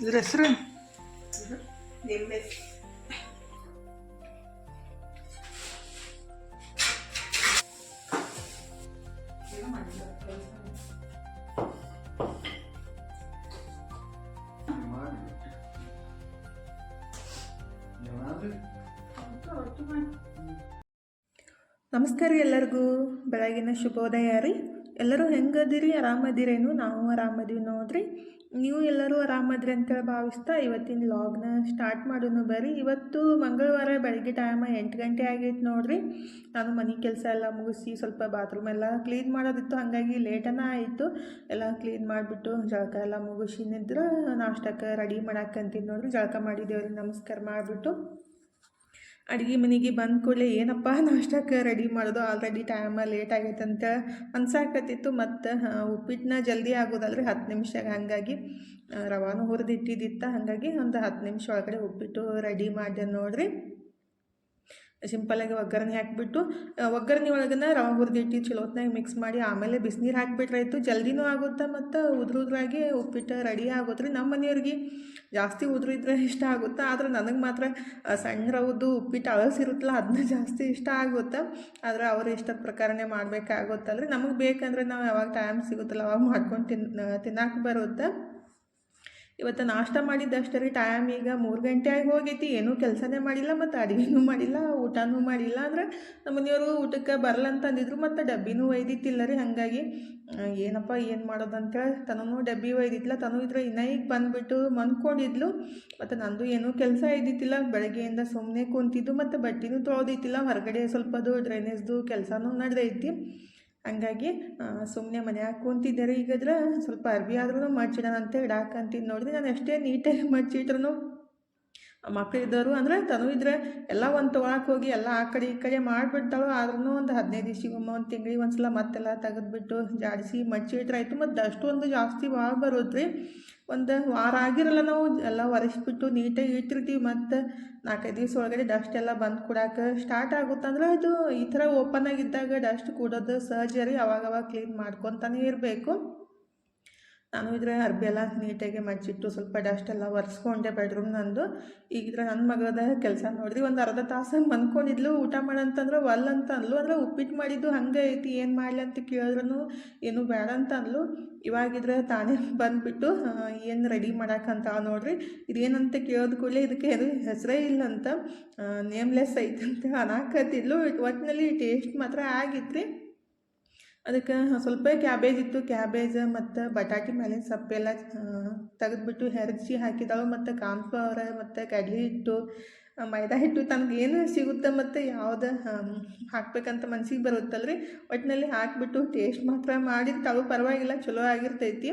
ಇದ್ರ ಹೆಸರು ನಮಸ್ಕಾರ ಎಲ್ಲರಿಗೂ. ಬೆಳಗಿನ ಶುಭೋದಯ ರೀ. ಎಲ್ಲರೂ ಹೆಂಗದಿರಿ ಆರಾಮದಿರೇನು ನಾವು ಆರಾಮದೀವಿ ನೋಡ್ರಿ. ನೀವು ಎಲ್ಲರೂ ಆರಾಮದ್ರಿ ಅಂತೇಳಿ ಭಾವಿಸ್ತಾ ಇವತ್ತಿನ ಲಾಗ್ನ ಸ್ಟಾರ್ಟ್ ಮಾಡೋನು ಬರ್ರಿ. ಇವತ್ತು ಮಂಗಳವಾರ ಬೆಳಗ್ಗೆ ಟೈಮ್ ಎಂಟು ಗಂಟೆ ಆಗೈತೆ ನೋಡ್ರಿ. ನಾನು ಮನೆ ಕೆಲಸ ಎಲ್ಲ ಮುಗಿಸಿ ಸ್ವಲ್ಪ ಬಾತ್ರೂಮ್ ಎಲ್ಲ ಕ್ಲೀನ್ ಮಾಡೋದಿತ್ತು, ಹಾಗಾಗಿ ಲೇಟನ ಆಯಿತು. ಎಲ್ಲ ಕ್ಲೀನ್ ಮಾಡಿಬಿಟ್ಟು ಜಳಕ ಎಲ್ಲ ಮುಗಿಸಿ ನಿಂದ್ರೆ ನಾಷ್ಟಕ್ಕೆ ರೆಡಿ ಮಾಡಾಕಂತೀನಿ ನೋಡ್ರಿ. ಜಳಕ ಮಾಡಿದ್ದೇವ್ರಿ ನಮಸ್ಕಾರ ಮಾಡಿಬಿಟ್ಟು. ಅಡುಗೆ ಮನೆಗೆ ಬಂದ ಕೂಡಲೇ ಏನಪ್ಪ ನಾಷ್ಟಕ್ಕೆ ರೆಡಿ ಮಾಡೋದು? ಆಲ್ರೆಡಿ ಟೈಮ ಲೇಟ್ ಆಗೈತಂತ ಅನ್ಸಾಕತ್ತಿತ್ತು. ಮತ್ತು ಉಪ್ಪಿಟ್ಟನ್ನ ಜಲ್ದಿ ಆಗೋದಲ್ರಿ ಹತ್ತು ನಿಮಿಷಾಗ ಹಾಗಾಗಿ ರವಾನು ಹುರಿದಿಟ್ಟಿದ್ದಿತ್ತ. ಹಾಗಾಗಿ ಒಂದು ಹತ್ತು ನಿಮಿಷ ಒಳಗಡೆ ಉಪ್ಪಿಟ್ಟು ರೆಡಿ ಮಾಡ್ದೆ ನೋಡ್ರಿ. ಸಿಂಪಲಾಗಿ ಒಗ್ಗರಣೆ ಹಾಕಿಬಿಟ್ಟು ಒಗ್ಗರಣೆ ಒಳಗನ ರವೆ ಹುರಿದಿಟ್ಟು ಚಲೋತ್ನಾಗ ಮಿಕ್ಸ್ ಮಾಡಿ, ಆಮೇಲೆ ಬಿಸಿನೀರು ಹಾಕಿಬಿಟ್ರಾಯ್ತು. ಜಲ್ದಿನೂ ಆಗುತ್ತೆ ಮತ್ತು ಉದುರು ಉದುರಾಗಿ ಉಪ್ಪಿಟ್ಟು ರೆಡಿ ಆಗುತ್ತೆ ನಮ್ಮ ಮನೆಯವ್ರಿಗೆ ಜಾಸ್ತಿ ಉದುರು ಇದ್ರೆ ಇಷ್ಟ ಆಗುತ್ತೆ? ಆದ್ರೆ ನನಗೆ ಮಾತ್ರ ಸಣ್ಣ ರವದ್ದು ಉಪ್ಪಿಟ್ಟು ಅಳಸಿರುತ್ತಲ್ಲ ಅದನ್ನ ಜಾಸ್ತಿ ಇಷ್ಟ ಆಗುತ್ತೆ? ಆದರೆ ಅವ್ರ ಇಷ್ಟದ ಪ್ರಕಾರನೇ ರೀ ನಮಗೆ ಬೇಕಂದರೆ ನಾವು ಯಾವಾಗ ಟೈಮ್ ಸಿಗುತ್ತಲ್ಲ, ಅವಾಗ ಮಾಡ್ಕೊಂಡು ತಿನ್ ತಿನ್ನಕ್ಕೆ ಬರುತ್ತೆ? ಇವತ್ತು ನಾಷ್ಟ ಮಾಡಿದ್ದಷ್ಟರಿ ಟೈಮ್ ಈಗ ಮೂರು ಗಂಟೆ ಆಗಿ ಹೋಗೈತಿ. ಏನೂ ಕೆಲಸನೇ ಮಾಡಿಲ್ಲ ಮತ್ತು ಅಡುಗೆನೂ ಮಾಡಿಲ್ಲ, ಊಟನೂ ಮಾಡಿಲ್ಲ ಅಂದ್ರೆ ನಮ್ಮ ಮನೆಯವರು ಊಟಕ್ಕೆ ಬರಲ್ಲ ಅಂತ ಅಂದಿದ್ರು ಮತ್ತು ಡಬ್ಬಿನೂ ಒಯ್ದಿತ್ತಿಲ್ಲ ರೀ. ಹಾಗಾಗಿ ಏನಪ್ಪ, ಏನು ಮಾಡೋದು ಅಂತೇಳಿ ತನೂ ಡಬ್ಬಿ ಒಯ್ದಿತ್ತಿಲ್ಲ ತನೂ ಇದ್ರೆ ಈಗ ಬಂದುಬಿಟ್ಟು ಮನ್ಕೊಂಡಿದ್ಲು. ಮತ್ತು ನಂದು ಏನೂ ಕೆಲಸ ಇದ್ದಿತ್ತಿಲ್ಲ. ಬೆಳಗ್ಗೆಯಿಂದ ಸುಮ್ಮನೆ ಕುಂತಿದ್ದು ಮತ್ತು ಬಟ್ಟೆನೂ ತೊಳೆದಿತ್ತಿಲ್ಲ ಹೊರಗಡೆ ಸ್ವಲ್ಪದು ಡ್ರೈನೇಜ್ದು ಕೆಲಸನೂ ನಡೆದೈತಿ. ಹಂಗಾಗಿ ಸುಮ್ಮನೆ ಮನ್ಯಾಗ ಕೂತಿದ್ದಾರೆ? ಈಗದ್ರ ಸ್ವಲ್ಪ ಅರ್ವಿ ಆದ್ರೂ ಮಡ್ಚಿಡೋಣ ಡಾಕ್ ಅಂತಿದ್ದು ನೋಡಿದ್ರೆ ನಾನು ಎಷ್ಟೇ ನೀಟಾಗಿ ಮಡ್ಚಿಟ್ರು ಮಕ್ಳು ಇದ್ದವರು ಅಂದರೆ ತನು ಇದ್ರೆ ಎಲ್ಲ ಒಂದು ತೊಗೊಳಕ್ಕೆ ಹೋಗಿ ಎಲ್ಲ ಆ ಕಡೆ ಈ ಕಡೆ ಮಾಡಿಬಿಡ್ತಾಳು ಆದ್ರೂ ಒಂದು ಹದಿನೈದು ದಿವ್ಸಿಗೊಮ್ಮೆ ಒಂದು ತಿಂಗಳಿಗೆ ಒಂದು ಸಲ ಮತ್ತೆಲ್ಲ ತೆಗೆದುಬಿಟ್ಟು ಜಾಡಿಸಿ ಮಚ್ಚಿ ಇಟ್ರಾಯ್ತು ಮತ್ತು ಅಷ್ಟೊಂದು ಜಾಸ್ತಿ ಭಾಳ ರೀ ಒಂದು ವಾರ ಆಗಿರಲ್ಲ ನಾವು, ಎಲ್ಲ ಒರೆಸ್ಬಿಟ್ಟು ನೀಟಾಗಿ ಇಟ್ಟಿರ್ತೀವಿ. ಮತ್ತು ನಾಲ್ಕೈದು ದಿವಸ ಒಳಗಡೆ ಡಸ್ಟ್ ಎಲ್ಲ ಬಂದು ಕೊಡಕ್ಕೆ ಸ್ಟಾರ್ಟ್ ಆಗುತ್ತಂದ್ರೆ ಅದು ಈ ಥರ ಓಪನ್ ಆಗಿದ್ದಾಗ ಡಸ್ಟ್ ಕೂಡೋದು ಸಹಜ ರೀ ಅವಾಗ ಅವಾಗ ಕ್ಲೀನ್ ಮಾಡ್ಕೊತಾನೆ ಇರಬೇಕು. ನಾನು ಇದ್ರೆ ಅರ್ಬಿ ಎಲ್ಲ ನೀಟಾಗಿ ಮಜ್ಜಿಟ್ಟು ಸ್ವಲ್ಪ ಡಸ್ಟ್ ಎಲ್ಲ ಒರೆಸ್ಕೊಂಡೆ ಬೆಡ್ರೂಮ್ ನಂದು. ಈಗಿದ್ರೆ ನನ್ನ ಮಗದ ಕೆಲಸ ನೋಡ್ರಿ, ಒಂದು ಅರ್ಧ ತಾಸು ಮನ್ಕೊಂಡಿದ್ಲು, ಊಟ ಮಾಡಂತಂದ್ರೆ ಒಲ್ ಅಂತ ಅಂದ್ಲು. ಅಂದ್ರೆ ಉಪ್ಪಿಟ್ಟು ಮಾಡಿದ್ದು ಹಂಗೆ ಐತಿ, ಏನು ಮಾಡಲಿ ಅಂತ ಕೇಳಿದ್ರು ಏನು ಬೇಡ ಅಂತ ಅಂದ್ಲು. ಇವಾಗಿದ್ರೆ ತಾನೇ ಬಂದುಬಿಟ್ಟು ಏನು ರೆಡಿ ಮಾಡಕ್ಕಂತ ನೋಡ್ರಿ. ಇದೇನಂತ ಕೇಳಿದ ಕೂಡಲೇ ಇದಕ್ಕೆ ಏನು ಹೆಸರೇ ಇಲ್ಲಂತ ನೇಮ್ಲೆಸ್ ಐತಂತ ಅನಾಕತ್ತಿದ್ಲು. ಒಟ್ಟಿನಲ್ಲಿ ಟೇಸ್ಟ್ ಮಾತ್ರ ಆಗಿತ್ತು ರೀ ಅದಕ್ಕೆ ಸ್ವಲ್ಪ ಕ್ಯಾಬೇಜ್ ಇತ್ತು. ಕ್ಯಾಬೇಜ್ ಮತ್ತು ಬಟಾಟಿ ಮೇಲಿನ ಸಪ್ಪೆಲ್ಲ ತೆಗೆದ್ಬಿಟ್ಟು ಹೆರಚಿ ಹಾಕಿದಳು. ಮತ್ತು ಕಾನ್ಫ್ಲವರ ಮತ್ತು ಕಡಲೆ ಹಿಟ್ಟು ಮೈದಾ ಹಿಟ್ಟು ತನಗೆ ಏನು ಸಿಗುತ್ತೆ ಮತ್ತು ಯಾವ್ದು ಹಾಕ್ಬೇಕಂತ ಮನ್ಸಿಗೆ ಬರುತ್ತಲ್ರಿ. ಒಟ್ಟಿನಲ್ಲಿ ಹಾಕಿಬಿಟ್ಟು ಟೇಸ್ಟ್ ಮಾತ್ರ ಮಾಡಿರ್ತಾಳು ಪರವಾಗಿಲ್ಲ, ಚಲೋ ಆಗಿರ್ತೈತಿ.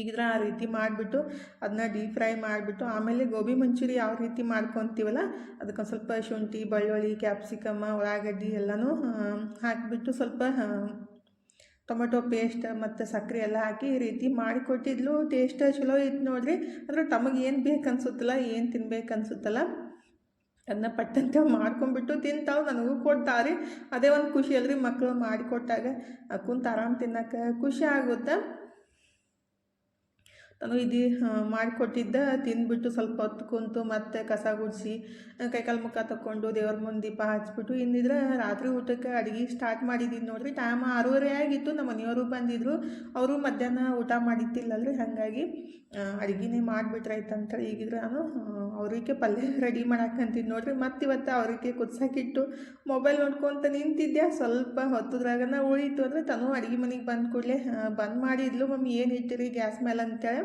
ಈಗಿದ್ರೆ ಆ ರೀತಿ ಮಾಡಿಬಿಟ್ಟು ಅದನ್ನ ಡೀಪ್ ಫ್ರೈ ಮಾಡಿಬಿಟ್ಟು, ಆಮೇಲೆ ಗೋಬಿ ಮಂಚೂರಿ ಯಾವ ರೀತಿ ಮಾಡ್ಕೊತೀವಲ್ಲ ಅದಕ್ಕೆ ಸ್ವಲ್ಪ ಶುಂಠಿ, ಬೆಳ್ಳುಳ್ಳಿ ಕ್ಯಾಪ್ಸಿಕಮ್ಮ ಉಳ್ಳಾಗಡ್ಡಿ ಎಲ್ಲನೂ ಹಾಕಿಬಿಟ್ಟು ಸ್ವಲ್ಪ ಟೊಮೆಟೊ ಪೇಸ್ಟ್ ಮತ್ತು ಸಕ್ಕರೆ ಎಲ್ಲ ಹಾಕಿ ಈ ರೀತಿ ಮಾಡಿಕೊಟ್ಟಿದ್ಲು. ಟೇಸ್ಟ್ ಚಲೋ ಇತ್ತು ನೋಡ್ರಿ. ಅಂದ್ರೆ ತಮಗೆ ಏನು ಬೇಕು ಅನ್ಸುತ್ತಲ್ಲ ಏನು ತಿನ್ಬೇಕು ಅನ್ಸುತ್ತಲ್ಲ ಅದನ್ನ ಪಟ್ಟಂತೆ ಮಾಡ್ಕೊಂಡ್ಬಿಟ್ಟು ತಿಂತಾವೆ, ನನಗೂ ಕೊಡ್ತಾರೆ ಅದೇ ಒಂದು ಖುಷಿ ಅಲ್ರಿ ಮಕ್ಕಳು ಮಾಡಿಕೊಟ್ಟಾಗ. ಕುಂತು ಆರಾಮ್ ತಿನ್ನಕ್ಕೆ ಖುಷಿ ಆಗುತ್ತೆ. ನಾನು ಇದು ಮಾಡಿಕೊಟ್ಟಿದ್ದ, ತಿಂದ್ಬಿಟ್ಟು ಸ್ವಲ್ಪ ಹೊತ್ತು ಕುಂತು ಮತ್ತೆ ಕಸ ಗುಡಿಸಿ ಕೈಕಾಲು ಮುಖ ತಕ್ಕೊಂಡು ದೇವ್ರ ಮುಂದೆ ದೀಪ ಹಚ್ಬಿಟ್ಟು, ಇನ್ನಿದ್ರೆ ರಾತ್ರಿ ಊಟಕ್ಕೆ ಅಡುಗೆ ಸ್ಟಾರ್ಟ್ ಮಾಡಿದ್ದೀನಿ ನೋಡಿರಿ. ಟೈಮ್ ಆರೂವರೆ ಆಗಿತ್ತು, ನಮ್ಮ ಮನೆಯವರು ಬಂದಿದ್ದರು ಅವರು ಮಧ್ಯಾಹ್ನ ಊಟ ಮಾಡಿದ್ದಿಲ್ಲಲ್ರಿ, ಹಾಗಾಗಿ ಅಡುಗೆನೇ ಮಾಡಿಬಿಟ್ರಾಯ್ತಂತ ಈಗಿದ್ರೆ ನಾನು ಅವ್ರಿಗೆ ಪಲ್ಯ ರೆಡಿ ಮಾಡಾಕಂತೀನಿ ನೋಡಿರಿ. ಮತ್ತು ಇವತ್ತು ಅವ್ರಿಗೆ ಕುದ್ಸಕ್ಕಿಟ್ಟು ಮೊಬೈಲ್ ನೋಡ್ಕೊತ ನಿಂತಿದ್ದೆ ಸ್ವಲ್ಪ ಹೊತ್ತದ್ರಾಗನ ಉಳಿತು ಅಂದರೆ ತನು ಅಡುಗೆ ಮನೆಗೆ ಬಂದ ಕೂಡಲೇ ಬಂದ್ ಮಾಡಿದ್ಲು. ಮಮ್ಮಿ, ಏನು ಇಟ್ಟಿರಿ? ಗ್ಯಾಸ್ ಮೇಲೆ ಅಂತೇಳಿ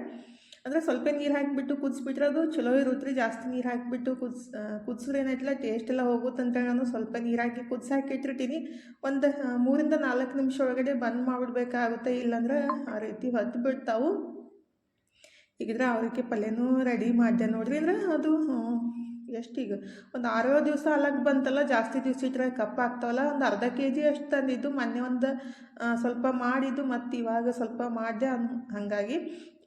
ಅಂದರೆ ಸ್ವಲ್ಪ ನೀರು ಹಾಕಿಬಿಟ್ಟು ಕುದಿಸ್ಬಿಟ್ರೆ ಅದು ಚಲೋ ಇರುತ್ತೆ ಜಾಸ್ತಿ ನೀರು ಹಾಕಿಬಿಟ್ಟು ಕುದಿಸ್ ಕುದಿಸಿದ್ರೆ ಏನಾಯ್ತಲ್ಲ ಟೇಸ್ಟ್ ಎಲ್ಲ ಹೋಗುತ್ತೆ ಅಂತ ನಾನು ಸ್ವಲ್ಪ ನೀರು ಹಾಕಿ ಕುದಿಸಿ ಹಾಕಿಟ್ಟಿರ್ತೀನಿ. ಒಂದು ಮೂರಿಂದ ನಾಲ್ಕು ನಿಮಿಷ ಒಳಗಡೆ ಬಂದ್ ಮಾಡಿಬಿಡ್ಬೇಕಾಗುತ್ತೆ ಇಲ್ಲಾಂದ್ರೆ ಆ ರೀತಿ ಹೊತ್ತು ಬಿಡ್ತಾವು ಈಗಿದ್ರೆ ಅವ್ರಿಗೆ ಪಲ್ಯನೂ ರೆಡಿ ಮಾಡಿದೆ ನೋಡ್ರಿ, ಅಂದ್ರೆ ಅದು ಎಷ್ಟೀಗ ಒಂದು ಆರೋ ದಿವಸ ಅಲಗ್ ಬಂತಲ್ಲ, ಜಾಸ್ತಿ ದಿವಸ ಇಟ್ಟರೆ ಕಪ್ ಆಗ್ತಾವಲ್ಲ, ಒಂದು ಅರ್ಧ ಕೆ ಜಿ ಅಷ್ಟು ತಂದಿದ್ದು, ಮೊನ್ನೆ ಒಂದು ಸ್ವಲ್ಪ ಮಾಡಿದ್ದು, ಮತ್ತು ಇವಾಗ ಸ್ವಲ್ಪ ಮಾಡಿದೆ ಹಾಗಾಗಿ.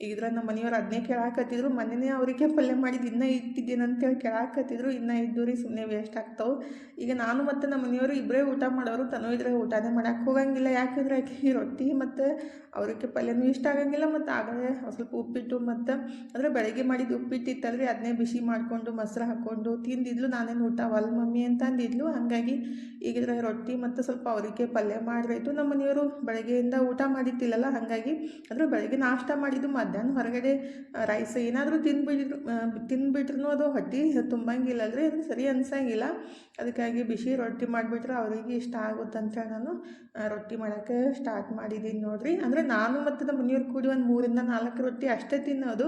ಇದ್ರ ನಮ್ಮ ಮನೆಯವ್ರು ಅದನ್ನೇ ಕೇಳಾಕತ್ತಿದ್ರು. ಮನೆಯೇ ಅವರಿಗೆ ಪಲ್ಯ ಮಾಡಿದ್ದು ಇನ್ನೂ ಇಟ್ಟಿದ್ದೇನೆ ಅಂತೇಳಿ ಕೇಳಾಕತ್ತಿದ್ರು. ಇನ್ನೂ ಇದ್ದು ರೀ ಸುಮ್ಮನೆ ವೇಸ್ಟ್ ಆಗ್ತಾವೆ. ಈಗ ನಾನು ಮತ್ತು ನಮ್ಮ ಮನೆಯವರು ಇಬ್ಬರೇ ಊಟ ಮಾಡೋರು. ತನೂ ಇದ್ರೆ ಊಟನೇ ಮಾಡೋಕ್ಕೆ ಹೋಗಂಗಿಲ್ಲ. ಯಾಕಂದ್ರೆ ಆಕೆ ರೊಟ್ಟಿ ಮತ್ತು ಅವರಿಗೆ ಪಲ್ಯನೂ ಇಷ್ಟ ಆಗಂಗಿಲ್ಲ. ಮತ್ತು ಆಗಲೇ ಸ್ವಲ್ಪ ಉಪ್ಪಿಟ್ಟು ಮತ್ತು ಅಂದರೆ ಬೆಳಗ್ಗೆ ಮಾಡಿದ್ದು ಉಪ್ಪಿಟ್ಟು ಇತ್ತಲ್ರಿ ಅದನ್ನೇ ಬಿಸಿ ಮಾಡಿಕೊಂಡು ಮೊಸರು ಹಾಕ್ಕೊಂಡು ತಿಂದಿದ್ಲು. ನಾನೇನು ಊಟ ವಾಲ್ ಮಮ್ಮಿ ಅಂತ ಅಂದಿದ್ಲು ಹಾಗಾಗಿ ಈಗಿದ್ರೆ ರೊಟ್ಟಿ ಮತ್ತು ಸ್ವಲ್ಪ ಅವರಿಗೆ ಪಲ್ಯ ಮಾಡಿರೋಯ್ತು ನಮ್ಮ ಮನೆಯವರು ಬೆಳಗ್ಗೆಯಿಂದ ಊಟ ಮಾಡಿದ್ದಿಲ್ಲಲ್ಲ ಹಾಗಾಗಿ ಅಂದರೆ ಬೆಳಗ್ಗೆ ನಾಷ್ಟ ಮಾಡಿದ್ದು ಮಧ್ಯಾಹ್ನ ಹೊರಗಡೆ ರೈಸ್ ಏನಾದರೂ ತಿಂದುಬಿಟ್ಟು ತಿಂದುಬಿಟ್ರೂ ಅದು ಹೊಟ್ಟೆ ತುಂಬಂಗಿಲ್ಲ ಅಂದರೆ ಅದು ಸರಿ ಅನ್ಸಂಗಿಲ್ಲ. ಅದಕ್ಕಾಗಿ ಬಿಸಿ ರೊಟ್ಟಿ ಮಾಡಿಬಿಟ್ರೆ ಅವರಿಗೆ ಇಷ್ಟ ಆಗುತ್ತೆ ಆಗುತ್ತಂತ ನಾನು ರೊಟ್ಟಿ ಮಾಡೋಕ್ಕೆ ಸ್ಟಾರ್ಟ್ ಮಾಡಿದ್ದೀನಿ ನೋಡಿರಿ. ಅಂದರೆ ನಾನು ಮತ್ತು ನಮ್ಮ ಮನೆಯವ್ರು ಕೂಡಿ ಒಂದು ಮೂರಿಂದ ನಾಲ್ಕು ರೊಟ್ಟಿ ಅಷ್ಟೇ ತಿನ್ನೋದು.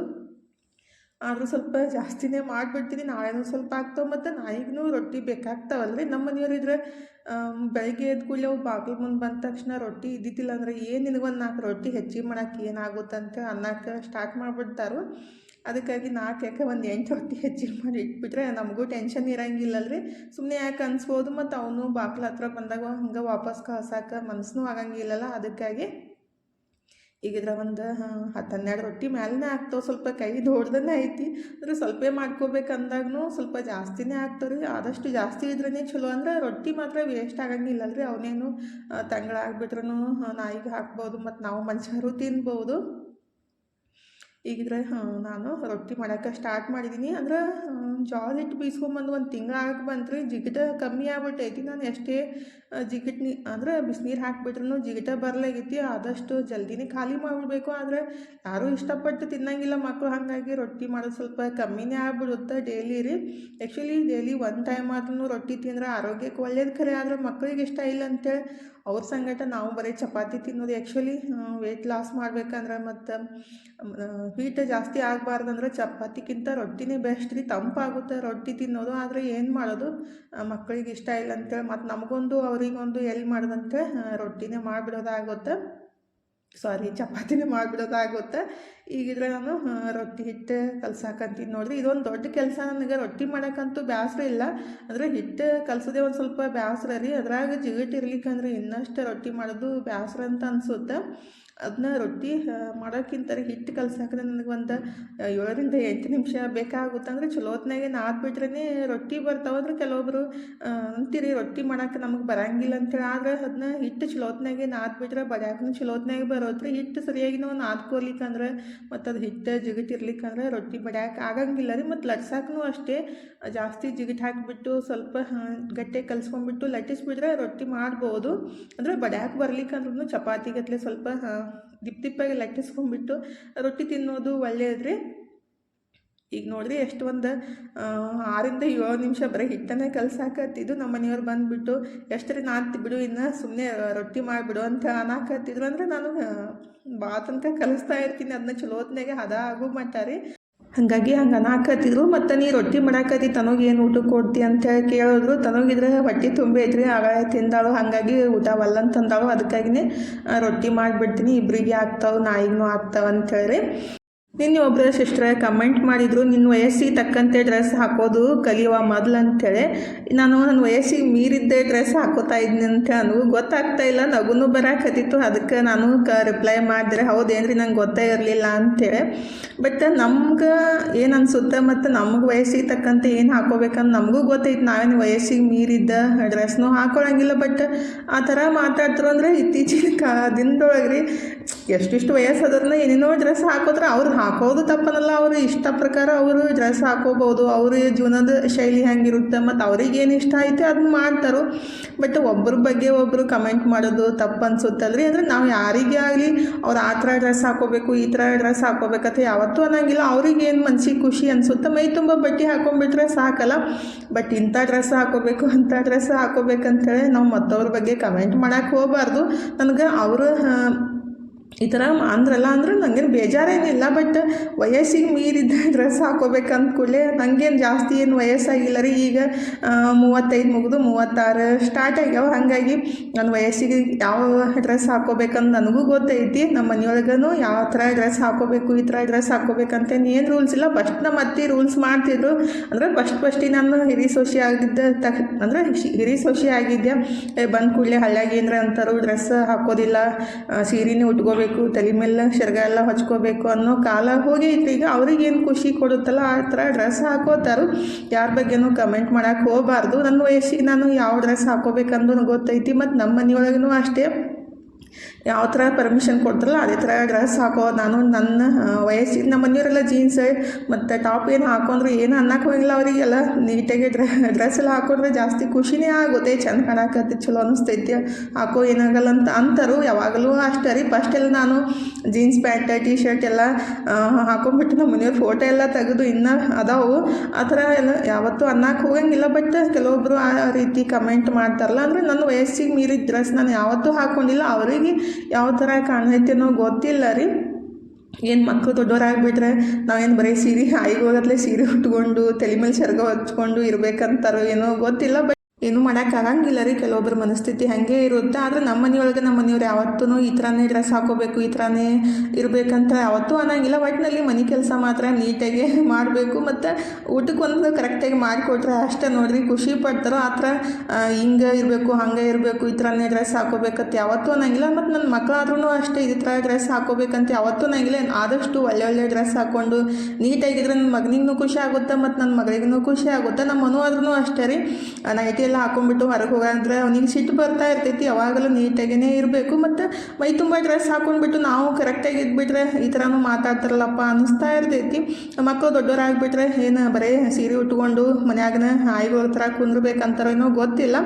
ಆದರೂ ಸ್ವಲ್ಪ ಜಾಸ್ತಿನೇ ಮಾಡಿಬಿಡ್ತೀನಿ ನಾಳೆನೂ ಸ್ವಲ್ಪ ಆಗ್ತಾವೆ ಮತ್ತು ನಾಯಿಗೂ ರೊಟ್ಟಿ ಬೇಕಾಗ್ತಾವಲ್ರಿ? ನಮ್ಮ ಮನೆಯವ್ರು ಇದ್ರೆ ಆಮ್, ಬೆಳಗ್ಗೆ ಎದ್ದ ಕೂಡಲೇ ಬಾಗಿಲು ಮುಂದೆ ಬಂದ ತಕ್ಷಣ ರೊಟ್ಟಿ ಇದ್ದಿದ್ದಿಲ್ಲ ಅಂದ್ರೆ ಏನು ನಿನಗೊಂದು ನಾಲ್ಕು ರೊಟ್ಟಿ ಹೆಚ್ಚಿಗೆ ಮಾಡೋಕೆ ಏನಾಗುತ್ತಂತ ಅನ್ನಕ್ಕೆ ಸ್ಟಾರ್ಟ್ ಮಾಡಿಬಿಡ್ತಾರೋ. ಅದಕ್ಕಾಗಿ ನಾಲ್ಕು ಯಾಕೆ ಒಂದು ಎಂಟು ರೊಟ್ಟಿ ಹೆಚ್ಚಿಗೆ ಮಾಡಿ ಇಟ್ಬಿಟ್ರೆ ನಮಗೂ ಟೆನ್ಷನ್ ಇರಂಗಿಲ್ಲಲ್ರಿ? ಸುಮ್ಮನೆ ಯಾಕೆ ಅನ್ಸ್ಬೋದು? ಮತ್ತು ಅವನು ಬಾಗಿಲು ಹತ್ರ ಬಂದಾಗ ಹಂಗೆ ವಾಪಸ್ ಕಳ್ಸಕ್ಕೆ ಮನಸ್ಸೂ ಆಗಂಗಿಲ್ಲಲ್ಲ ಅದಕ್ಕಾಗಿ ಈಗಿದ್ರ ಒಂದು ಹತ್ತು ಹನ್ನೆರಡು ರೊಟ್ಟಿ ಮ್ಯಾಲೇ ಆಗ್ತಾವೆ ಸ್ವಲ್ಪ ಕೈ ದೊಡ್ಡದನ್ನೇ ಐತಿ. ಅಂದ್ರೆ ಸ್ವಲ್ಪ ಮಾಡ್ಕೋಬೇಕಂದಾಗೂ ಸ್ವಲ್ಪ ಜಾಸ್ತಿನೇ ಆಗ್ತಾವೆ ರೀ. ಆದಷ್ಟು ಜಾಸ್ತಿ ಇದ್ರೇ ಚಲೋ ಅಂದ್ರೆ ರೊಟ್ಟಿ ಮಾತ್ರ ವೇಸ್ಟ್ ಆಗಂಗಿಲ್ಲ ರೀ ಅವನೇನು ತಂಗಳಾಗ್ಬಿಟ್ರೂ ನಾಯಿಗೆ ಹಾಕ್ಬೋದು ಮತ್ತು ನಾವು ಮನುಷ್ಯರು ತಿನ್ಬೋದು. ಈಗಿದ್ರೆ ನಾನು ರೊಟ್ಟಿ ಮಾಡೋಕ್ಕೆ ಸ್ಟಾರ್ಟ್ ಮಾಡಿದ್ದೀನಿ ಅಂದ್ರೆ ಜೋಳ ಹಿಟ್ಟು ಬೀಸ್ಕೊಂಬಂದು ಒಂದು ತಿಂಗಳಾಗಿ ಬಂತು ರೀ ಜಿಗಿಟ ಕಮ್ಮಿ ಆಗ್ಬಿಟ್ಟೈತಿ. ನಾನು ಎಷ್ಟೇ ಜಿಗಿಟ್ ನೀ ಅಂದ್ರೆ ಬಿಸಿನೀರು ಹಾಕಿಬಿಟ್ರೂ ಜಿಗಿಟ ಬರಲಾಗೈತಿ, ಆದಷ್ಟು ಜಲ್ದಿನೇ ಖಾಲಿ ಮಾಡಿಬಿಡ್ಬೇಕು. ಆದರೆ ಯಾರೂ ಇಷ್ಟಪಟ್ಟು ತಿನ್ನಂಗಿಲ್ಲ ಮಕ್ಕಳು ಹಾಗಾಗಿ ರೊಟ್ಟಿ ಮಾಡೋದು ಸ್ವಲ್ಪ ಕಮ್ಮಿನೇ ಆಗ್ಬಿಡುತ್ತೆ ಡೈಲಿ ರೀ. ಆ್ಯಕ್ಚುಲಿ ಡೈಲಿ ಒಂದು ಟೈಮ್ ಆದ್ರೂ ರೊಟ್ಟಿ ತಿಂದ್ರೆ ಆರೋಗ್ಯಕ್ಕೆ ಒಳ್ಳೇದು ಖರೆ, ಆದರೆ ಮಕ್ಕಳಿಗೆ ಇಷ್ಟ ಇಲ್ಲ ಅಂತೇಳಿ ಅವ್ರ ಸಂಗಟ ನಾವು ಬರೀ ಚಪಾತಿ ತಿನ್ನೋದು. ಆ್ಯಕ್ಚುಲಿ ವೆಯ್ಟ್ ಲಾಸ್ ಮಾಡ್ಬೇಕಂದ್ರೆ ಮತ್ತು ಹೀಟ್ ಜಾಸ್ತಿ ಆಗಬಾರ್ದಂದ್ರೆ ಚಪಾತಿಗಿಂತ ರೊಟ್ಟಿನೇ ಬೆಸ್ಟ್ ರೀ. ತಂಪಾಗುತ್ತೆ ರೊಟ್ಟಿ ತಿನ್ನೋದು, ಆದರೆ ಏನು ಮಾಡೋದು? ಮಕ್ಕಳಿಗೆ ಇಷ್ಟ ಇಲ್ಲ ಅಂತೇಳಿ, ಮತ್ತು ನಮಗೊಂದು ಅವರಿಗೊಂದು ಎಲ್ಲಿ ಮಾಡ್ದಂತೆ ರೊಟ್ಟಿನೇ ಮಾಡಿಬಿಡೋದಾಗುತ್ತೆ. ಸಾರಿ ಚಪಾತಿನೇ ಮಾಡಿಬಿಡೋದಾಗುತ್ತೆ. ಈಗಿದ್ರೆ ನಾನು ರೊಟ್ಟಿ ಹಿಟ್ಟು ಕಲ್ಸಾಕಂತೀನಿ ನೋಡ್ರಿ. ಇದೊಂದು ದೊಡ್ಡ ಕೆಲಸ ನನಗೆ ರೊಟ್ಟಿ ಮಾಡೋಕ್ಕಂತೂ ಬೇಸರ ಇಲ್ಲ. ಅಂದರೆ ಹಿಟ್ಟು ಕಲ್ಸೋದೇ ಒಂದು ಸ್ವಲ್ಪ ಬೇಸರ ರೀ. ಅದ್ರಾಗ ಜಿಗಟ್ ಇರ್ಲಿಕ್ಕಂದ್ರೆ ಇನ್ನಷ್ಟು ರೊಟ್ಟಿ ಮಾಡೋದು ಬೇಸರ ಅಂತ ಅನಿಸುತ್ತೆ. ಅದನ್ನ ರೊಟ್ಟಿ ಮಾಡೋಕ್ಕಿಂತ ಹಿಟ್ಟು ಕಲ್ಸಾಕಂದ್ರೆ ನನಗೆ ಒಂದು ಏಳರಿಂದ ಎಂಟು ನಿಮಿಷ ಬೇಕಾಗುತ್ತೆ. ಅಂದರೆ ಚಲೋತ್ನಾಗೆ ನಾದ್ಬಿಟ್ರೇ ರೊಟ್ಟಿ ಬರ್ತಾವೆ ಅಂದ್ರೆ ಕೆಲವೊಬ್ಬರು ಅಂತೀರಿ ರೊಟ್ಟಿ ಮಾಡೋಕೆ ನಮಗೆ ಬರಂಗಿಲ್ಲ ಅಂತೇಳಿ. ಆದ್ರೆ ಅದನ್ನ ಹಿಟ್ಟು ಚಲೋತ್ನಾಗೆ ನಾದ್ಬಿಟ್ರೆ ಬಡ್ಯಾಕೂ ಚಲೋತ್ನಾಗೆ ಬರೋತ್ರಿ. ಹಿಟ್ಟು ಸರಿಯಾಗಿ ನಾವು ನಾದ್ಕೊಲಿಕ್ಕಂದ್ರೆ ಮತ್ತು ಅದು ಹಿಟ್ಟು ಜಿಗಿಟ್ ಇರ್ಲಿಕ್ಕಂದ್ರೆ ರೊಟ್ಟಿ ಬಡ್ಯಾಕೆ ಆಗಂಗಿಲ್ಲ ರೀ, ಮತ್ತು ಲಟ್ಸಾಕೂ ಅಷ್ಟೇ ಜಾಸ್ತಿ ಜಿಗಿಟ್ ಹಾಕಿಬಿಟ್ಟು ಸ್ವಲ್ಪ ಗಟ್ಟೆ ಕಲ್ಸ್ಕೊಂಡ್ಬಿಟ್ಟು ಲಟ್ಟಿಸ್ಬಿಟ್ರೆ ರೊಟ್ಟಿ ಮಾಡ್ಬೋದು. ಅಂದರೆ ಬಡ್ಯಾಕೆ ಬರ್ಲಿಕ್ಕಂದ್ರೂ ಚಪಾತಿ ಗತ್ಲೆ ಸ್ವಲ್ಪ ದಿಪ್ ದಿಪ್ಪಾಗಿ ಲಟ್ಟಿಸ್ಕೊಂಡ್ಬಿಟ್ಟು ರೊಟ್ಟಿ ತಿನ್ನೋದು ಒಳ್ಳೆಯದು ರೀ. ಈಗ ನೋಡ್ರಿ ಎಷ್ಟು ಒಂದು ಆರಿಂದ ಏಳು ನಿಮಿಷ ಬರೀ ಹಿಟ್ಟನ್ನೇ ಕಲ್ಸಾಕತ್ತಿದ್ದು ನಮ್ಮ ಮನೆಯವ್ರು ಬಂದುಬಿಟ್ಟು ಎಷ್ಟರಿ ನಾನು ಬಿಡು ಇನ್ನು ಸುಮ್ಮನೆ ರೊಟ್ಟಿ ಮಾಡಿಬಿಡು ಅಂತ ಅನ್ನಾಕತ್ತಿದ್ರು ಅಂದರೆ ನಾನು ತನಕ ಕಲಿಸ್ತಾ ಇರ್ತೀನಿ ಅದನ್ನ ಚಲೋ ಹದ ಆಗೋ ಮಾಡ್ತಾರೆ ಹಾಗಾಗಿ ಹಂಗೆ ಅನ್ನಾಕತ್ತಿದ್ರು ಮತ್ತು ನೀ ರೊಟ್ಟಿ ಮಾಡಾಕತ್ತಿ, ತನಗೆ ಏನು ಊಟ ಕೊಡ್ತಿ ಅಂತ ಹೇಳಿ ಕೇಳಿದ್ರು. ತನಗಿದ್ರೆ ಹೊಟ್ಟೆ ತುಂಬಿ ಐತ್ರಿ ಆಗ ತಿಂದಾಳು, ಹಾಗಾಗಿ ಊಟ ಅಂತಂದಾಳು. ಅದಕ್ಕಾಗಿನೇ ರೊಟ್ಟಿ ಮಾಡಿಬಿಡ್ತೀನಿ ಇಬ್ಬರಿಗೆ ಆಗ್ತಾವೆ ನಾಯಿಗೂ ಆಗ್ತಾವೆ ಅಂತೇಳಿ ನಿನ್ನೆ ಒಬ್ಬರ ಸಿಸ್ಟ್ರ ಕಮೆಂಟ್ ಮಾಡಿದರು ನಿನ್ನ ವಯಸ್ಸಿಗೆ ತಕ್ಕಂತೆ ಡ್ರೆಸ್ ಹಾಕೋದು ಕಲಿಯುವ ಮೊದಲು ಅಂಥೇಳಿ ನಾನು ನನ್ನ ವಯಸ್ಸಿಗೆ ಮೀರಿದ್ದೇ ಡ್ರೆಸ್ ಹಾಕೋತಾ ಇದ್ದೀನಿ ಅಂತ ನನಗೂ ಗೊತ್ತಾಗ್ತಾ ಇಲ್ಲ, ನಗುನು ಬರಕತ್ತಿತ್ತು. ಅದಕ್ಕೆ ನಾನು ಕ ರಿಪ್ಲೈ ಮಾಡಿದ್ರೆ, ಹೌದೇನ್ರಿ, ನಂಗೆ ಗೊತ್ತೇ ಇರಲಿಲ್ಲ ಅಂಥೇಳಿ ಬಟ್ ನಮ್ಗೆ ಏನು ಅನಿಸುತ್ತೆ ಮತ್ತು ನಮ್ಗೆ ವಯಸ್ಸಿಗೆ ತಕ್ಕಂತೆ ಏನು ಹಾಕೋಬೇಕಂತ ನಮಗೂ ಗೊತ್ತೈತೆ. ನಾವೇನು ವಯಸ್ಸಿಗೆ ಮೀರಿದ್ದ ಡ್ರೆಸ್ನೂ ಹಾಕೊಳ್ಳಂಗಿಲ್ಲ ಬಟ್ ಆ ಥರ ಮಾತಾಡ್ತರು ಅಂದರೆ ಇತ್ತೀಚಿನ ಕಾ ದಿನದೊಳಗೆ ರೀ ಎಷ್ಟಿಷ್ಟು ವಯಸ್ಸಾದ್ರೂ ಏನೇನೋ ಡ್ರೆಸ್ ಹಾಕೋದ್ರೆ ಅವ್ರು ಹಾಕೋದು ತಪ್ಪನಲ್ಲ ಅವರು. ಇಷ್ಟ ಪ್ರಕಾರ ಅವರು ಡ್ರೆಸ್ ಹಾಕೋಬೋದು, ಅವ್ರ ಜೀವನದ ಶೈಲಿ ಹೆಂಗಿರುತ್ತೆ ಮತ್ತು ಅವ್ರಿಗೆ ಏನು ಇಷ್ಟ ಐತೆ ಅದನ್ನ ಮಾಡ್ತಾರೋ. ಬಟ್ ಒಬ್ಬರ ಬಗ್ಗೆ ಒಬ್ಬರು ಕಮೆಂಟ್ ಮಾಡೋದು ತಪ್ಪು ಅನ್ಸುತ್ತಲ್ರಿ. ಅಂದರೆ ನಾವು ಯಾರಿಗೆ ಆಗಲಿ ಅವ್ರು ಆ ಥರ ಡ್ರೆಸ್ ಹಾಕೋಬೇಕು, ಈ ಥರ ಡ್ರೆಸ್ ಹಾಕೋಬೇಕಂತ ಯಾವತ್ತೂ ಅನ್ನೋಂಗಿಲ್ಲ. ಅವ್ರಿಗೆ ಏನು ಮನ್ಸಿಗೆ ಖುಷಿ ಅನಿಸುತ್ತೆ, ಮೈ ತುಂಬ ಬಟ್ಟೆ ಹಾಕೊಂಡ್ಬಿಟ್ರೆ ಸಾಕಲ್ಲ. ಬಟ್ ಇಂಥ ಡ್ರೆಸ್ ಹಾಕೋಬೇಕು, ಅಂಥ ಡ್ರೆಸ್ ಹಾಕೋಬೇಕಂತೇಳಿ ನಾವು ಮತ್ತವ್ರ ಬಗ್ಗೆ ಕಮೆಂಟ್ ಮಾಡೋಕೆ ಹೋಗಬಾರ್ದು. ನನಗೆ ಅವರು ಈ ಥರ ಅಂದ್ರಲ್ಲ ಅಂದ್ರೆ ನನಗೇನು ಬೇಜಾರೇನಿಲ್ಲ ಬಟ್ ವಯಸ್ಸಿಗೆ ಮೀರಿದ್ದ ಡ್ರೆಸ್ ಹಾಕೋಬೇಕಂದ ಕೂಡಲೇ ನನಗೇನು ಜಾಸ್ತಿ ಏನು ವಯಸ್ಸಾಗಿಲ್ಲ ರೀ. ಈಗ ಮೂವತ್ತೈದು ಮುಗಿದು ಮೂವತ್ತಾರು ಸ್ಟಾರ್ಟ್ ಆಗ್ಯಾವ. ಹಾಗಾಗಿ ನನ್ನ ವಯಸ್ಸಿಗೆ ಯಾವ ಡ್ರೆಸ್ ಹಾಕೋಬೇಕಂತ ನನಗೂ ಗೊತ್ತೈತಿ. ನಮ್ಮ ಮನೆಯೊಳಗೂ ಯಾವ ಥರ ಡ್ರೆಸ್ ಹಾಕೋಬೇಕು ಈ ಥರ ಡ್ರೆಸ್ ಹಾಕೋಬೇಕಂತೇನು ಏನು ರೂಲ್ಸ್ ಇಲ್ಲ. ಫಸ್ಟ್ ನಮ್ಮ ಅತ್ತೆ ರೂಲ್ಸ್ ಮಾಡ್ತಿದ್ರು. ಅಂದರೆ ಫಸ್ಟ್ ಫಸ್ಟಿಗೆ ನಾನು ಹಿರಿ ಸೊಸೆ ಆಗಿದ್ದ ತಕ್, ಅಂದರೆ ಹಿರಿ ಸೊಸೆ ಆಗಿದ್ದೆ ಬಂದ ಕೂಡಲೇ ಹಳ್ಳಿಯಾಗಿ ಏನರ ಅಂತಾರು ಡ್ರೆಸ್ ಹಾಕೋದಿಲ್ಲ. ಸೀರೆನೇ ಉಟ್ಕೋಬೇಕು ಹಾಕ್ಕೋಬೇಕು ತಲೆ ಮೇಲೆ ಶರ್ಗ ಎಲ್ಲ ಹಚ್ಕೋಬೇಕು ಅನ್ನೋ ಕಾಲ ಹೋಗೈತಿ. ಈಗ ಅವ್ರಿಗೇನು ಖುಷಿ ಕೊಡುತ್ತಲ್ಲ? ಆ ಥರ ಡ್ರೆಸ್ ಹಾಕೋತಾರು. ಯಾರ ಬಗ್ಗೆನೂ ಕಮೆಂಟ್ ಮಾಡಕ್ಕೆ ಹೋಗಬಾರ್ದು. ನನ್ನ ವಯಸ್ಸಿಗೆ ನಾನು ಯಾವ ಡ್ರೆಸ್ ಹಾಕೋಬೇಕಂದು ಗೊತ್ತೈತಿ, ಮತ್ತು ನಮ್ಮ ಮನೆಯೊಳಗೂ ಅಷ್ಟೇ. ಯಾವ ಥರ ಪರ್ಮಿಷನ್ ಕೊಡ್ತಾರಲ್ಲ, ಅದೇ ಥರ ಡ್ರೆಸ್ ಹಾಕೋ ನಾನು ನನ್ನ ವಯಸ್ಸಿಗೆ ನಮ್ಮ ಮನೆಯವರೆಲ್ಲ ಜೀನ್ಸ್ ಮತ್ತು ಟಾಪ್ ಏನು ಹಾಕೊಂಡ್ರು ಏನು ಅನ್ನಕ್ಕೆ ಹೋಗಿಲ್ಲ ಅವರಿಗೆಲ್ಲ. ನೀಟಾಗಿ ಡ್ರೆ ಡ್ರೆಸ್ ಎಲ್ಲ ಹಾಕೊಂಡ್ರೆ ಜಾಸ್ತಿ ಖುಷಿನೇ ಆಗುತ್ತೆ, ಚೆಂದ ಕಾಣಕತ್ತೆ, ಚಲೋ ಅನಿಸ್ತೈತಿ. ಹಾಕೋ ಏನಾಗಲ್ಲ ಅಂತ ಅಂತಾರು, ಯಾವಾಗಲೂ ಅಷ್ಟೇ ರೀ. ಫಸ್ಟ್ ಎಲ್ಲ ನಾನು ಜೀನ್ಸ್ ಪ್ಯಾಂಟ್ ಟಿ ಶರ್ಟ್ ಎಲ್ಲ ಹಾಕೊಂಡ್ಬಿಟ್ಟು ನಮ್ಮ ಮನೆಯವ್ರ ಫೋಟೋ ಎಲ್ಲ ತೆಗೆದು ಇನ್ನೂ ಅದಾವು. ಆ ಥರ ಎಲ್ಲ ಯಾವತ್ತೂ ಅನ್ನಕ್ಕೆ ಹೋಗಂಗಿಲ್ಲ ಬಟ್ ಕೆಲವೊಬ್ಬರು ಆ ರೀತಿ ಕಮೆಂಟ್ ಮಾಡ್ತಾರಲ್ಲ, ಅಂದರೆ ನನ್ನ ವಯಸ್ಸಿಗೆ ಮೀರಿದ ಡ್ರೆಸ್ ನಾನು ಯಾವತ್ತೂ ಹಾಕ್ಕೊಂಡಿಲ್ಲ ಅವರಿಗೆ ಯಾವ ಥರ ಕಾಣೈತೇನೋ ಗೊತ್ತಿಲ್ಲ ರೀ. ಏನು ಮಕ್ಕಳು ದೊಡ್ಡವರಾಗ್ಬಿಟ್ರೆ ನಾವೇನು ಬರೀ ಸೀರೆ ಆಯ್ಗೋಗತ್ಲೆ ಸೀರೆ ಉಟ್ಕೊಂಡು, ತಲೆ ಮೇಲೆ ಸೆರಗ ಹಚ್ಕೊಂಡು ಇರ್ಬೇಕಂತಾರೋ ಏನೋ ಗೊತ್ತಿಲ್ಲ ಬಟ್ ಏನೂ ಮಾಡೋಕ್ಕಾಗಂಗಿಲ್ಲ ರೀ ಕೆಲವೊಬ್ಬರ ಮನಸ್ಥಿತಿ ಹಾಗೆ ಇರುತ್ತೆ. ಆದರೆ ನಮ್ಮ ಮನೆಯೊಳಗೆ ನಮ್ಮ ಮನೆಯವ್ರು ಯಾವತ್ತೂ ಈ ಥರನೇ ಡ್ರೆಸ್ ಹಾಕೋಬೇಕು, ಈ ಥರನೇ ಇರಬೇಕಂತ ಯಾವತ್ತೂ ಅನ್ನೋಂಗಿಲ್ಲ. ಒಟ್ಟಿನಲ್ಲಿ ಮನೆ ಕೆಲಸ ಮಾತ್ರ ನೀಟಾಗಿ ಮಾಡಬೇಕು. ಮತ್ತು ಊಟಕ್ಕೆ ಒಂದು ಕರೆಕ್ಟಾಗಿ ಮಾಡಿಕೊಟ್ರೆ ಅಷ್ಟೇ ನೋಡ್ರಿ ಖುಷಿ ಪಡ್ತಾರೋ, ಆ ಥರ ಹಿಂಗೆ ಇರಬೇಕು, ಹಂಗೆ ಇರಬೇಕು, ಈ ಥರನೇ ಡ್ರೆಸ್ ಹಾಕೋಬೇಕಂತ ಯಾವತ್ತೂ ಅನ್ನೋಂಗಿಲ್ಲ. ಮತ್ತು ನನ್ನ ಮಕ್ಕಳಾದ್ರೂ ಅಷ್ಟೇ ಈ ಥರ ಡ್ರೆಸ್ ಹಾಕೋಬೇಕಂತ ಯಾವತ್ತೂ ಅನ್ನೋಂಗಿಲ್ಲ. ಆದಷ್ಟು ಒಳ್ಳೆ ಒಳ್ಳೆ ಡ್ರೆಸ್ ಹಾಕ್ಕೊಂಡು ನೀಟಾಗಿದ್ರೆ ನನ್ನ ಮಗನಿಗೂ ಖುಷಿ ಆಗುತ್ತೆ ಮತ್ತು ನನ್ನ ಮಗಳಿಗೂ ಖುಷಿ ಆಗುತ್ತೆ. ನಮ್ಮ ಮನು ಆದ್ರೂ ಅಷ್ಟೇ ರೀ. ನೈಟಿ ಎಲ್ಲ ಹಾಕೊಂಡ್ಬಿಟ್ಟು ಹೊರಗೆ ಹೋಗಂದ್ರೆ ಅವ್ನಿಗೆ ಸಿಟ್ಟು ಬರ್ತಾ ಇರ್ತೈತಿ ಯಾವಾಗಲೂ ನೀಟಾಗೇ ಇರಬೇಕು. ಮತ್ತು ಮೈ ತುಂಬ ಡ್ರೆಸ್ ಹಾಕೊಂಡ್ಬಿಟ್ಟು ನಾವು ಕರೆಕ್ಟಾಗಿ ಇದ್ಬಿಟ್ರೆ ಈ ಥರನೂ ಮಾತಾಡ್ತಾರಲ್ಲಪ್ಪ ಅನ್ನಿಸ್ತಾ ಇರ್ತೈತಿ. ಮಕ್ಕಳು ದೊಡ್ಡವರಾಗ್ಬಿಟ್ರೆ ಏನು ಬರೀ ಸೀರೆ ಉಟ್ಕೊಂಡು ಮನ್ಯಾಗನ ಆಯ್ಗಳ ಥರ ಕುಂದ್ರಬೇಕಂತಾರೋ ಏನೋ ಗೊತ್ತಿಲ್ಲ.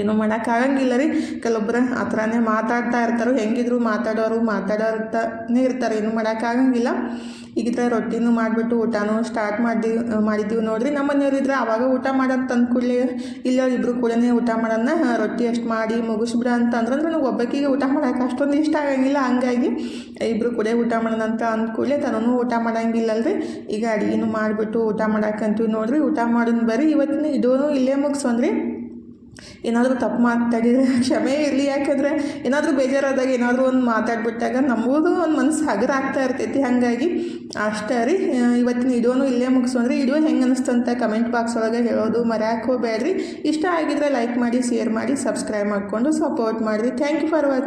ಏನೂ ಮಾಡೋಕ್ಕಾಗಂಗಿಲ್ಲ ರೀ. ಕೆಲವೊಬ್ಬರು ಆ ಥರನೇ ಮಾತಾಡ್ತಾ ಇರ್ತಾರೆ, ಹೆಂಗಿದ್ರು ಮಾತಾಡೋರು ಮಾತಾಡೋರ್ತಾನೆ ಇರ್ತಾರೆ, ಏನು ಮಾಡೋಕ್ಕಾಗಂಗಿಲ್ಲ ಈಗ ರೊಟ್ಟಿನೂ ಮಾಡಿಬಿಟ್ಟು ಊಟನೂ ಸ್ಟಾರ್ಟ್ ಮಾಡಿ ಮಾಡಿದ್ದೀವಿ ನೋಡಿರಿ. ನಮ್ಮ ಮನೆಯವ್ರು ಇದ್ರೆ ಆವಾಗ ಊಟ ಮಾಡೋದು ತಂದು ಕೂಡಲೇ ಇಲ್ಲ ಇಬ್ಬರು ಕೂಡನೇ ಊಟ ಮಾಡೋಣ ರೊಟ್ಟಿ ಅಷ್ಟು ಮಾಡಿ ಮುಗಿಸ್ಬಿಡ ಅಂತಂದ್ರೆ ಅಂದ್ರೆ ನನಗೆ ಒಬ್ಬಕ್ಕಿಗೆ ಊಟ ಮಾಡೋಕೆ ಅಷ್ಟೊಂದು ಇಷ್ಟ ಆಗಂಗಿಲ್ಲ. ಹಂಗಾಗಿ ಇಬ್ಬರು ಕೂಡ ಊಟ ಮಾಡೋಣ ಅಂತ ಅಂದ ಕೂಡಲೇ ತನೂ ಊಟ ಮಾಡೋಂಗಿಲ್ಲಲ್ರಿ. ಈಗ ಅಡುಗೆನೂ ಮಾಡಿಬಿಟ್ಟು ಊಟ ಮಾಡೋಕಂತೀವಿ ನೋಡಿರಿ. ಊಟ ಮಾಡೋಣ ಬರ್ರಿ ಇವತ್ತಿನ ಇದೂ ಇಲ್ಲೇ ಮುಗಿಸೋನ್ರಿ ಏನಾದರೂ ತಪ್ಪು ಮಾತಾಡಿದ್ರೆ ಕ್ಷಮೆ ಇರಲಿ. ಯಾಕಂದರೆ ಏನಾದರೂ ಬೇಜಾರಾದಾಗ ಏನಾದರೂ ಒಂದು ಮಾತಾಡ್ಬಿಟ್ಟಾಗ ನಮಗೂ ಒಂದು ಮನಸ್ಸು ಹಗರ ಆಗ್ತಾ ಇರ್ತೈತಿ. ಹಾಗಾಗಿ ಅಷ್ಟೇ ರೀ. ಇವತ್ತಿನ ವಿಡಿಯೋನು ಇಲ್ಲೇ ಮುಗಿಸೋಣ್ರಿ ವಿಡಿಯೋ ಹೆಂಗೆ ಅನಿಸ್ತಂತ ಕಮೆಂಟ್ ಬಾಕ್ಸ್ ಒಳಗೆ ಹೇಳೋದು ಮರ್ಯಾಕೆ ಹೋಗಬೇಡ್ರಿ ಇಷ್ಟ ಆಗಿದ್ರೆ ಲೈಕ್ ಮಾಡಿ, ಶೇರ್ ಮಾಡಿ, ಸಬ್ಸ್ಕ್ರೈಬ್ ಮಾಡಿಕೊಂಡು ಸಪೋರ್ಟ್ ಮಾಡಿರಿ. Thank you for watch